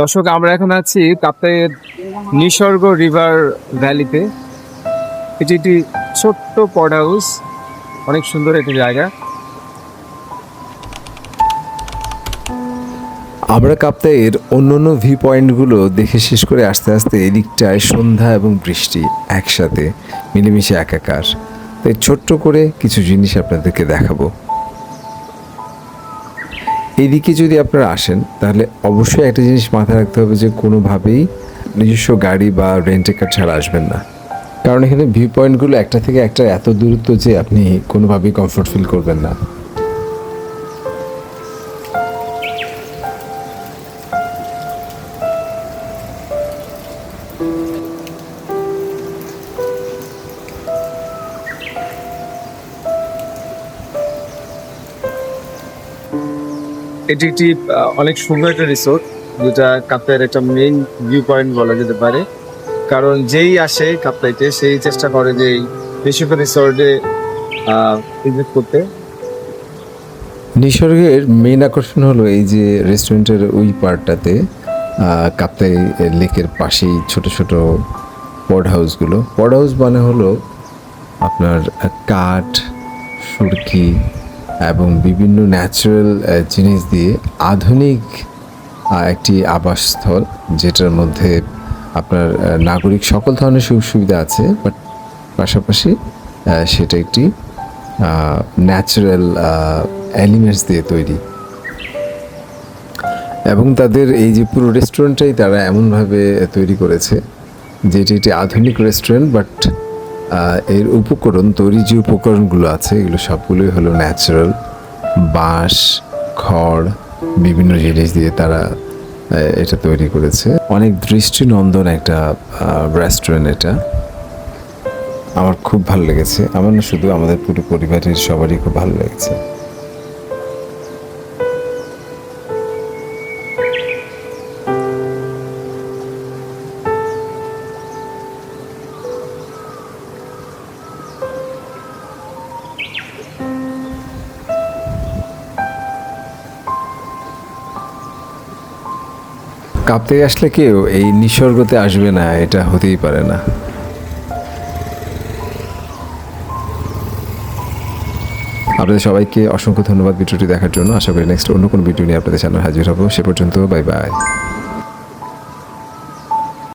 দর্শক, আমরা এখন আছি কাপ্তাইয়ের নিসর্গ রিভার ভ্যালিতে। এটি একটি ছোট্ট পড হাউস, অনেক সুন্দর একটি জায়গা। আমরা কাপ্তাইয়ের অন্য অন্য ভি পয়েন্টগুলো দেখে শেষ করে আস্তে আস্তে এদিকটায় সন্ধ্যা এবং বৃষ্টি একসাথে মিলেমিশে একাকার। তাই ছোট্ট করে কিছু জিনিস আপনাদেরকে দেখাবো। এদিকে যদি আপনারা আসেন, তাহলে অবশ্যই একটা জিনিস মাথায় রাখতে হবে যে কোনোভাবেই নিজস্ব গাড়ি বা রেন্টে কার ছাড়া আসবেন না। কারণ এখানে ভিউ পয়েন্টগুলো একটা থেকে একটা এত দূরত্ব যে আপনি কোনোভাবেই কমফোর্ট ফিল করবেন না। এটি একটি অনেক সুন্দর একটা রিসোর্ট যেটা কাপ্তাইয়ের একটা মেইন ভিউ পয়েন্ট বলা যেতে পারে। কারণ যেই আসে কাপ্তাইতে সেই চেষ্টা করে যে বেশিরভাগ রিসোর্টে ভিজিট করতে। নিসর্গের মেইন আকর্ষণ হলো এই যে রেস্টুরেন্টের ওই পার্টটাতে কাপ্তাই লেকের পাশেই ছোট ছোট পড হাউসগুলো পড হাউস মানে হলো আপনার কাঠ, সুরকি এবং বিভিন্ন ন্যাচারাল জিনিস দিয়ে আধুনিক একটি আবাসস্থল, যেটার মধ্যে আপনার নাগরিক সকল ধরনের সুযোগ সুবিধা আছে বাট পাশাপাশি সেটা একটি ন্যাচারাল এলিমেন্টস দিয়ে তৈরি। এবং তাদের এই যে পুরো রেস্টুরেন্টটাই তারা এমনভাবে তৈরি করেছে যে এটি একটি আধুনিক রেস্টুরেন্ট বাট এর উপকরণ, তৈরি যে উপকরণগুলো আছে, এগুলো সবগুলোই হলো ন্যাচারাল বাঁশ, খড়, বিভিন্ন জিনিস দিয়ে তারা এটা তৈরি করেছে। অনেক দৃষ্টিনন্দন একটা রেস্টুরেন্ট এটা। আমার খুব ভালো লেগেছে। আমার না শুধু আমাদের পুরো পরিবারের সবারই খুব ভালো লেগেছে। কাঁপতে আসলে কেউ এই নিসর্গতে আসবে না, এটা হতেই পারে না। আপনাদের সবাইকে অসংখ্য ধন্যবাদ ভিডিওটি দেখার জন্য। আশা করি নেক্সট অন্য কোনো ভিডিও নিয়ে আপনাদের সামনে হাজির হব। সে পর্যন্ত বাই বাই